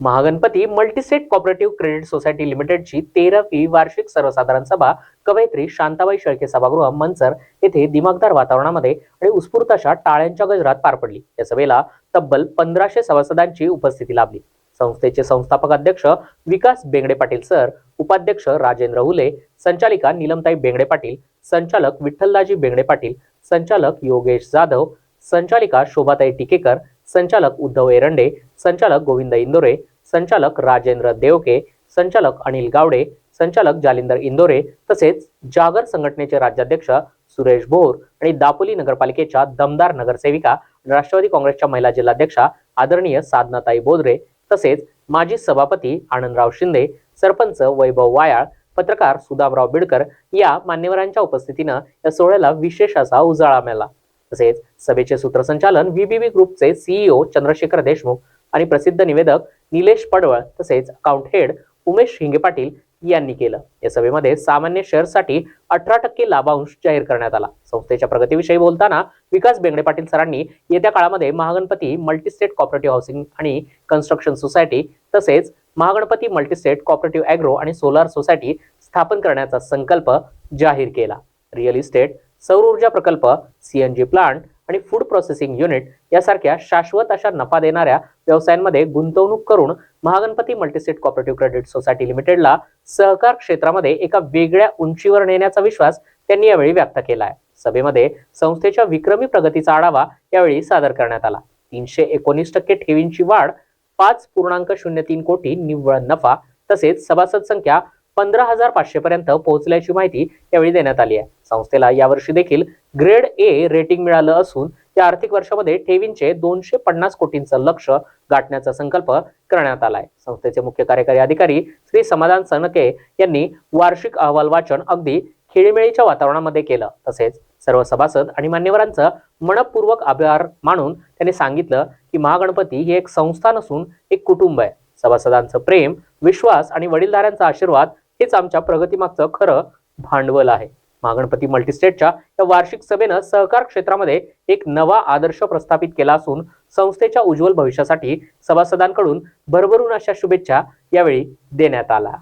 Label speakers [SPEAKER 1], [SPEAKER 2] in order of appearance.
[SPEAKER 1] Mahaganpati multistate cooperative credit society लिमिटेडची तेरावी वार्षिक सर्वसाधारण सभा कवयित्री शांताबाई शेळके सभागृह मंचर येथे दिमागदार वातावरणामध्ये आणि उत्स्फूर्त अशा टाळ्यांच्या गजरात पार पडली. या सभेला तब्बल पंधराशे सभासदांची उपस्थिती लाभली. संस्थेचे संस्थापक अध्यक्ष विकास बेंगडे पाटील सर उपाध्यक्ष राजेंद्र हुले संचालिका नीलमताई बेंगडे पाटील संचालक विठ्ठलदाजी बेंगडे पाटील संचालक योगेश जाधव संचालिका शोभाताई टिकेकर संचालक उद्धव एरंडे संचालक गोविंद इंदोरे संचालक राजेंद्र देवके संचालक अनिल गावडे संचालक जालिंदर इंदोरे तसेच जागर संघटनेचे राज्याध्यक्ष सुरेश भोर आणि दापोली नगरपालिकेच्या दमदार नगरसेविका राष्ट्रवादी काँग्रेसच्या महिला जिल्हाध्यक्षा आदरणीय साधनाताई बोदरे तसेच माजी सभापती आनंदराव शिंदे सरपंच वैभव वायाळ पत्रकार सुदामराव बिडकर या मान्यवरांच्या उपस्थितीनं या सोहळ्याला विशेष असा उजाळा मिळाला. तसेच सभेचे सूत्रसंचालन व्हीबीबी ग्रुपचे सीईओ चंद्रशेखर देशमुख आणि प्रसिद्ध निवेदक निलेश पडवळ तसेच अकाउंट हेड उमेश हिंगे पाटील यांनी केलं. या सभेमध्ये सामान्य शेअर्ससाठी अठरा टक्के लाभांश जाहीर करण्यात आला. संस्थेच्या प्रगतीविषयी बोलताना विकास बेंगडे पाटील सरांनी येत्या काळामध्ये महागणपती मल्टीस्टेट कॉपरेटिव्ह हाऊसिंग आणि कन्स्ट्रक्शन सोसायटी तसेच महागणपती मल्टीस्टेट कॉपरेटिव्ह ॲग्रो आणि सोलार सोसायटी स्थापन करण्याचा संकल्प जाहीर केला. रिअल इस्टेट सौर ऊर्जा प्रकल्प सीएनजी प्लांट आणि फूड प्रोसेसिंग युनिट यासारख्या शाश्वत अशा नफा देणाऱ्या व्यवसायांमध्ये गुंतवणूक करून Mahaganpati multistate cooperative credit society लिमिटेडला सहकार क्षेत्रामध्ये एका वेगळ्या उंचीवर नेण्याचा विश्वास त्यांनी यावेळी व्यक्त केला आहे सभेमध्ये संस्थेच्या विक्रमी प्रगतीचा आढावा यावेळी सादर करण्यात आला. तीनशे एकोणीस टक्के ठेवींची वाढ पाच पूर्णांक शून्य तीन कोटी निव्वळ नफा तसेच सभासद संख्या पंधरा हजार पाचशे पर्यंत पोहोचल्याची माहिती यावेळी देण्यात आली आहे. संस्थेला यावर्षी देखील ग्रेड ए रेटिंग मिळालं असून या आर्थिक वर्षामध्ये ठेवींचे दोनशे पन्नास कोटींचं लक्ष गाठण्याचा संकल्प करण्यात आलाय. संस्थेचे मुख्य कार्यकारी अधिकारी श्री समाधान सनके यांनी वार्षिक अहवाल वाचन अगदी खेळीमेळीच्या वातावरणामध्ये केलं. तसेच सर्व सभासद आणि मान्यवरांचं मनपूर्वक आभार मानून त्यांनी सांगितलं की महागणपती ही एक संस्था नसून एक कुटुंब आहे. सभासदांचं प्रेम विश्वास आणि वडीलधाऱ्यांचा आशीर्वाद हेच आमच्या प्रगतीमागचं खरं भांडवल आहे. महागणपती मल्टीस्टेटच्या या वार्षिक सभेनं सहकार क्षेत्रामध्ये एक नवा आदर्श प्रस्थापित केला असून संस्थेच्या उज्ज्वल भविष्यासाठी सभासदांकडून भरभरून अशा शुभेच्छा यावेळी देण्यात आला